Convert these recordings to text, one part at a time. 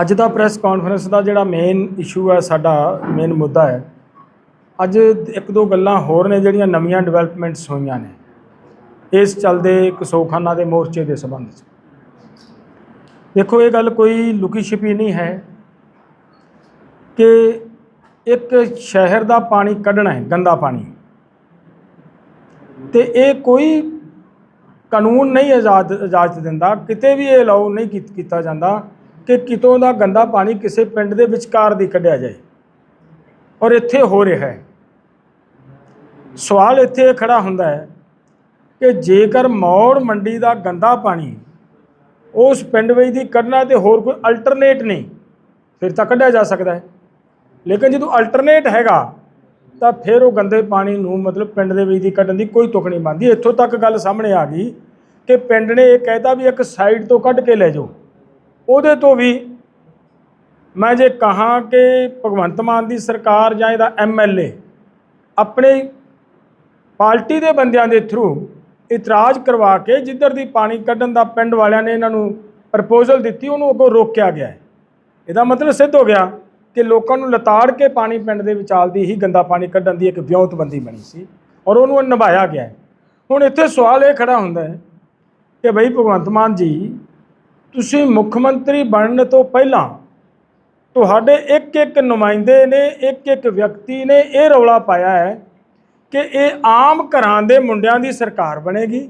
ਅੱਜ ਦਾ press conference ਦਾ ਜਿਹੜਾ main issue ਹੈ, ਸਾਡਾ ਮੇਨ ਮੁੱਦਾ ਹੈ। ਅੱਜ ਇੱਕ ਦੋ ਗੱਲਾਂ ਹੋਰ ਨੇ ਜਿਹੜੀਆਂ ਨਵੀਆਂ ਡਿਵੈਲਪਮੈਂਟਸ ਹੋਈਆਂ ਨੇ, ਇਸ ਚੱਲਦੇ ਕਸੋਖਾਨਾ ਦੇ ਮੋਰਚੇ ਦੇ ਸੰਬੰਧ 'ਚ। ਦੇਖੋ, ਇਹ ਗੱਲ ਕੋਈ ਲੁਕੀ ਛਿਪੀ ਨਹੀਂ ਹੈ ਕਿ ਇੱਕ ਸ਼ਹਿਰ ਦਾ ਪਾਣੀ ਕੱਢਣਾ ਹੈ, ਗੰਦਾ ਪਾਣੀ। ਤੇ ਇਹ ਕੋਈ ਕਾਨੂੰਨ ਨਹੀਂ ਆਜ਼ਾਦ ਇਜਾਜ਼ਤ ਦਿੰਦਾ, ਕਿਤੇ ਵੀ ਇਹ ਅਲਾਉ ਨਹੀਂ ਕੀਤ- ਕੀਤਾ ਜਾਂਦਾ। ਕਿ ਕਿਤੋਂ ਦਾ ਗੰਦਾ ਪਾਣੀ ਕਿਸੇ ਪਿੰਡ ਦੇ ਵਿਚਕਾਰ ਦੀ ਕੱਢਿਆ ਜਾਏ। ਔਰ ਇੱਥੇ ਹੋ ਰਿਹਾ ਹੈ। ਸਵਾਲ ਇੱਥੇ ਇਹ ਖੜਾ ਹੁੰਦਾ ਹੈ ਕਿ ਜੇਕਰ ਮੌੜ ਮੰਡੀ ਦਾ ਗੰਦਾ ਪਾਣੀ ਉਸ ਪਿੰਡ ਵਿੱਚ ਦੀ ਕੱਢਣਾ ਤੇ ਹੋਰ ਕੋਈ ਅਲਟਰਨੇਟ ਨਹੀਂ, ਫਿਰ ਤਾਂ ਕੱਢਿਆ ਜਾ ਸਕਦਾ ਹੈ। ਲੇਕਿਨ ਜਦੋਂ ਅਲਟਰਨੇਟ ਹੈਗਾ, ਤਾਂ ਫਿਰ ਉਹ ਗੰਦੇ ਪਾਣੀ ਨੂੰ ਮਤਲਬ ਪਿੰਡ ਦੇ ਵਿੱਚ ਦੀ ਕੱਢਣ ਦੀ ਕੋਈ ਤੁਕ ਨਹੀਂ ਬਣਦੀ। ਇੱਥੋਂ ਤੱਕ ਗੱਲ ਸਾਹਮਣੇ ਆ ਗਈ ਕਿ ਪਿੰਡ ਨੇ ਇਹ ਕਹਿਤਾ ਵੀ ਇੱਕ ਸਾਈਡ ਤੋਂ ਕੱਢ ਕੇ ਲੈ ਜਾਓ। ਉਹਦੇ ਤੋਂ ਵੀ ਮੈਂ ਜੇ ਕਹਾਂ ਕਿ ਭਗਵੰਤ ਮਾਨ ਦੀ ਸਰਕਾਰ ਜਾਂ ਇਹਦਾ ਐਮਐਲਏ ਆਪਣੇ ਪਾਰਟੀ ਦੇ ਬੰਦਿਆਂ ਦੇ ਥਰੂ ਇਤਰਾਜ਼ ਕਰਵਾ ਕੇ ਜਿੱਧਰ ਦੀ ਪਾਣੀ ਕੱਢਣ ਦਾ ਪਿੰਡ ਵਾਲਿਆਂ ਨੇ ਇਹਨਾਂ ਨੂੰ ਪ੍ਰਪੋਜ਼ਲ ਦਿੱਤੀ, ਉਹਨੂੰ ਅੱਗੋਂ ਰੋਕਿਆ ਗਿਆ ਇਹਦਾ ਮਤਲਬ ਸਿੱਧ ਹੋ ਗਿਆ ਕਿ ਲੋਕਾਂ ਨੂੰ ਲਤਾੜ ਕੇ ਪਾਣੀ ਪਿੰਡ ਦੇ ਵਿਚਾਲ ਦੀ ਹੀ ਗੰਦਾ ਪਾਣੀ ਕੱਢਣ ਦੀ ਇੱਕ ਵਿਉਂਤਬੰਦੀ ਬਣੀ ਸੀ ਔਰ ਉਹਨੂੰ ਨਿਭਾਇਆ ਗਿਆ ਹੁਣ ਇੱਥੇ ਸਵਾਲ ਇਹ ਖੜਾ ਹੁੰਦਾ ਹੈ ਕਿ ਬਈ ਭਗਵੰਤ ਮਾਨ ਜੀ ਤੁਸੀਂ ਮੁੱਖ ਮੰਤਰੀ ਬਣਨ ਤੋਂ ਪਹਿਲਾਂ ਤੁਹਾਡੇ ਇੱਕ ਇੱਕ ਨੁਮਾਇੰਦੇ ਨੇ ਇੱਕ ਇੱਕ ਵਿਅਕਤੀ ਨੇ ਇਹ ਰੌਲਾ ਪਾਇਆ ਹੈ ਕਿ ਇਹ ਆਮ ਘਰਾਂ ਦੇ ਮੁੰਡਿਆਂ ਦੀ ਸਰਕਾਰ ਬਣੇਗੀ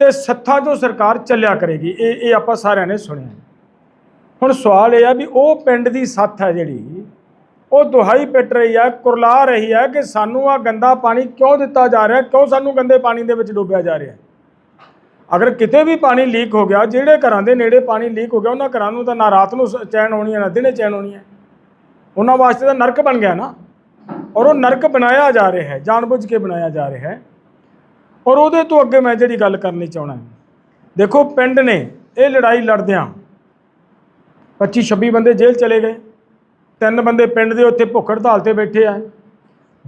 ਤੇ ਸੱਥਾਂ ਤੋਂ ਸਰਕਾਰ ਚੱਲਿਆ ਕਰੇਗੀ। ਇਹ ਇਹ ਆਪਾਂ ਸਾਰਿਆਂ ਨੇ ਸੁਣਿਆ। ਹੁਣ ਸਵਾਲ ਇਹ ਆ ਵੀ ਉਹ ਪਿੰਡ ਦੀ ਸੱਥ ਹੈ ਜਿਹੜੀ, ਉਹ ਦੁਹਾਈ ਪਿੱਟ ਰਹੀ ਹੈ ਕੁਰਲਾ ਰਹੀ ਹੈ ਕਿ ਸਾਨੂੰ ਆ ਗੰਦਾ ਪਾਣੀ ਕਿਉਂ ਦਿੱਤਾ ਜਾ ਰਿਹਾ, ਕਿਉਂ ਸਾਨੂੰ ਗੰਦੇ ਪਾਣੀ ਦੇ ਵਿੱਚ ਡੋਬਿਆ ਜਾ ਰਿਹਾ? ਅਗਰ ਕਿਤੇ ਵੀ ਪਾਣੀ ਲੀਕ ਹੋ ਗਿਆ, ਜਿਹੜੇ ਘਰਾਂ ਦੇ ਨੇੜੇ ਪਾਣੀ ਲੀਕ ਹੋ ਗਿਆ, ਉਹਨਾਂ ਘਰਾਂ ਨੂੰ ਤਾਂ ਨਾ ਰਾਤ ਨੂੰ ਸ- ਚੈਨ ਹੋਣੀ ਹੈ, ਨਾ ਦਿਨੇ ਚੈਨ ਹੋਣੀ ਹੈ। ਉਹਨਾਂ ਵਾਸਤੇ ਤਾਂ ਨਰਕ ਬਣ ਗਿਆ ਨਾ। ਔਰ ਉਹ ਨਰਕ ਬਣਾਇਆ ਜਾ ਰਿਹਾ ਹੈ, ਜਾਣਬੁੱਝ ਕੇ ਬਣਾਇਆ ਜਾ ਰਿਹਾ ਹੈ। ਔਰ ਉਹਦੇ ਤੋਂ ਅੱਗੇ ਮੈਂ ਜਿਹੜੀ ਗੱਲ ਕਰਨੀ ਚਾਹਣਾ ਦੇਖੋ, ਪਿੰਡ ਨੇ ਇਹ ਲੜਾਈ ਲੜਦਿਆਂ 25 26 ਬੰਦੇ ਜੇਲ੍ਹ ਚਲੇ ਗਏ। ਤਿੰਨ ਬੰਦੇ ਪਿੰਡ ਦੇ ਉੱਥੇ ਭੁੱਖ ਹੜਤਾਲ ਤੇ ਬੈਠੇ ਆ।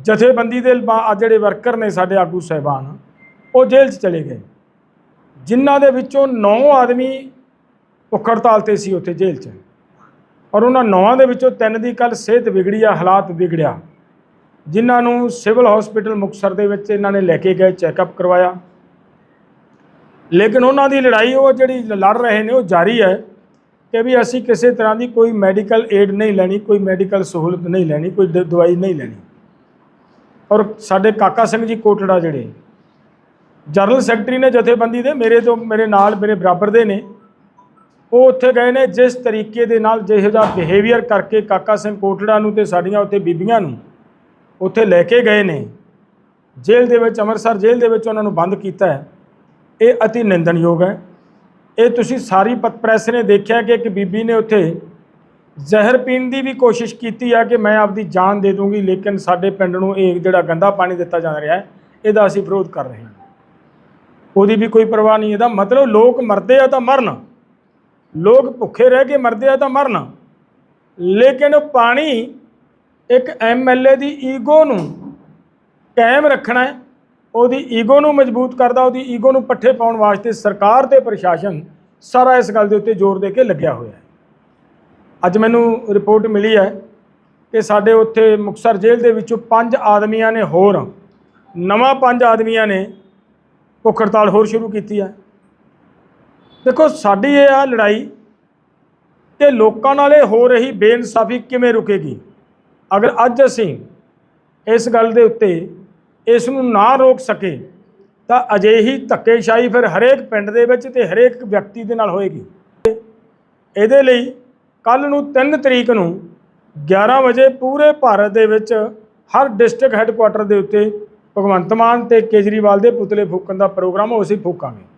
ਜਥੇਬੰਦੀ ਦੇ ਜਿਹੜੇ ਵਰਕਰ ਨੇ ਸਾਡੇ ਆਗੂ ਸਹਿਬਾਨ, ਉਹ ਜੇਲ੍ਹ 'ਚ ਚਲੇ ਗਏ। ਜਿਨ੍ਹਾਂ ਦੇ ਵਿੱਚੋਂ 9 ਆਦਮੀ ਭੁੱਖ ਹੜਤਾਲ ਤੇ ਸੀ ਉੱਥੇ ਜੇਲ੍ਹ 'ਚ। ਔਰ ਉਹਨਾਂ ਨੌਆਂ ਦੇ ਵਿੱਚੋਂ ਤਿੰਨ ਦੀ ਕੱਲ ਸਿਹਤ ਵਿਗੜੀ ਆ, ਹਾਲਾਤ ਵਿਗੜਿਆ। ਜਿਨ੍ਹਾਂ ਨੂੰ ਸਿਵਲ ਹਸਪੀਟਲ ਮੁਕਤਸਰ ਦੇ ਵਿੱਚ ਇਹਨਾਂ ਨੇ ਲੈ ਕੇ ਗਏ, ਚੈੱਕਅਪ ਕਰਵਾਇਆ। ਲੇਕਿਨ ਉਹਨਾਂ ਦੀ ਲੜਾਈ, ਉਹ ਜਿਹੜੀ ਲੜ ਰਹੇ ਨੇ, ਉਹ ਜਾਰੀ ਹੈ ਕਿ ਵੀ ਅਸੀਂ ਕਿਸੇ ਤਰ੍ਹਾਂ ਦੀ ਕੋਈ ਮੈਡੀਕਲ ਏਡ ਨਹੀਂ ਲੈਣੀ, ਕੋਈ ਮੈਡੀਕਲ ਸਹੂਲਤ ਨਹੀਂ ਲੈਣੀ, ਕੋਈ ਦ- ਦਵਾਈ ਨਹੀਂ ਲੈਣੀ। ਔਰ ਸਾਡੇ ਕਾਕਾ ਸਿੰਘ ਜੀ ਕੋਟੜਾ ਜਿਹੜੇ ਜਨਰਲ ਸੈਕਟਰੀ ਨੇ ਜਥੇਬੰਦੀ ਦੇ, ਮੇਰੇ ਤੋਂ ਮੇਰੇ ਨਾਲ ਮੇਰੇ ਬਰਾਬਰ ਦੇ ਨੇ, ਉਹ ਉੱਥੇ ਗਏ ਨੇ ਜਿਸ ਤਰੀਕੇ ਦੇ ਨਾਲ ਜਿਹੋ ਜਿਹਾ ਬਿਹੇਵੀਅਰ ਕਰਕੇ ਕਾਕਾ ਸਿੰਘ ਕੋਟੜਾ ਨੂੰ ਤੇ ਸਾਡੀਆਂ ਉੱਥੇ ਬੀਬੀਆਂ ਨੂੰ ਉੱਥੇ ਲੈ ਕੇ ਗਏ ਨੇ। ਜੇਲ੍ਹ ਦੇ ਵਿੱਚ, ਅੰਮ੍ਰਿਤਸਰ ਜੇਲ੍ਹ ਦੇ ਵਿੱਚ ਉਹਨਾਂ ਨੂੰ ਬੰਦ ਕੀਤਾ ਹੈ। ਇਹ ਅਤੀ ਨਿੰਦਣਯੋਗ ਹੈ। ਇਹ ਤੁਸੀਂ ਸਾਰੀ ਪਤ ਪ੍ਰੈਸ ਨੇ ਦੇਖਿਆ ਕਿ ਇੱਕ ਬੀਬੀ ਨੇ ਉੱਥੇ ਜ਼ਹਿਰ ਪੀਣ ਦੀ ਵੀ ਕੋਸ਼ਿਸ਼ ਕੀਤੀ ਆ ਕਿ ਮੈਂ ਆਪਦੀ ਜਾਨ ਦੇ ਦੂੰਗੀ, ਲੇਕਿਨ ਸਾਡੇ ਪਿੰਡ ਨੂੰ ਇਹ ਜਿਹੜਾ ਗੰਦਾ ਪਾਣੀ ਦਿੱਤਾ ਜਾ ਰਿਹਾ ਹੈ, ਇਹਦਾ ਅਸੀਂ ਵਿਰੋਧ ਕਰ ਰਹੇ ਹਾਂ। ਉਹਦੀ ਵੀ ਕੋਈ ਪਰਵਾਹ ਨਹੀਂ, ਇਹਦਾ ਮਤਲਬ ਲੋਕ ਮਰਦੇ ਆ ਤਾਂ ਮਰਨ। ਲੋਕ ਭੁੱਖੇ ਰਹਿ ਕੇ ਮਰਦੇ ਆ ਤਾਂ ਮਰਨ। ਲੇਕਿਨ ਉਹ ਪਾਣੀ ਇੱਕ ਐਮਐਲਏ ਦੀ ਈਗੋ ਨੂੰ ਕਾਇਮ ਰੱਖਣਾ ਹੈ, ਉਹਦੀ ਈਗੋ ਨੂੰ ਮਜ਼ਬੂਤ ਕਰਦਾ, ਉਹਦੀ ਈਗੋ ਨੂੰ ਪੱਠੇ ਪਾਉਣ ਵਾਸਤੇ ਸਰਕਾਰ ਤੇ ਪ੍ਰਸ਼ਾਸਨ ਸਾਰਾ ਇਸ ਗੱਲ ਦੇ ਉੱਤੇ ਜ਼ੋਰ ਦੇ ਕੇ ਲੱਗਿਆ ਹੋਇਆ ਹੈ। ਅੱਜ ਮੈਨੂੰ ਰਿਪੋਰਟ ਮਿਲੀ ਹੈ ਕਿ ਸਾਡੇ ਉੱਥੇ ਮੁਕਸਰ ਜੇਲ੍ਹ ਦੇ ਵਿੱਚੋਂ ਪੰਜ ਆਦਮੀਆਂ ਨੇ ਹੋਰ। ਨਵਾਂ ਪੰਜ ਆਦਮੀਆਂ ਨੇ ਭੁੱਖ ਹੜਤਾਲ ਹੋਰ ਸ਼ੁਰੂ ਕੀਤੀ ਹੈ ਦੇਖੋ, ਸਾਡੀ ਇਹ ਆ ਲੜਾਈ ਕਿ ਲੋਕਾਂ ਨਾਲ ਇਹ ਹੋ ਰਹੀ ਬੇਇਨਸਾਫੀ ਕਿਵੇਂ ਰੁਕੇਗੀ? ਅਗਰ ਅੱਜ ਅਸੀਂ ਇਸ ਗੱਲ ਦੇ ਉੱਤੇ ਇਸ ਨੂੰ ਨਾ ਰੋਕ ਸਕੇ, ਤਾਂ ਅਜਿਹੀ ਧੱਕੇਸ਼ਾਹੀ ਫਿਰ ਹਰੇਕ ਪਿੰਡ ਦੇ ਵਿੱਚ ਤੇ ਹਰੇਕ ਵਿਅਕਤੀ ਦੇ ਨਾਲ ਹੋਏਗੀ। ਇਹਦੇ ਲਈ ਕੱਲ ਨੂੰ 3 ਤਰੀਕ ਨੂੰ 11 ਵਜੇ ਪੂਰੇ ਭਾਰਤ ਦੇ ਵਿੱਚ ਹਰ ਡਿਸਟ੍ਰਿਕਟ ਹੈੱਡਕੁਆਟਰ ਦੇ ਉੱਤੇ ਭਗਵੰਤ ਮਾਨ ਤੇ ਕੇਜਰੀਵਾਲ ਦੇ ਪੁਤਲੇ ਫੂਕਣ ਦਾ ਪ੍ਰੋਗਰਾਮ ਉਹ ਅਸੀਂ ਫੂਕਾਂਗੇ।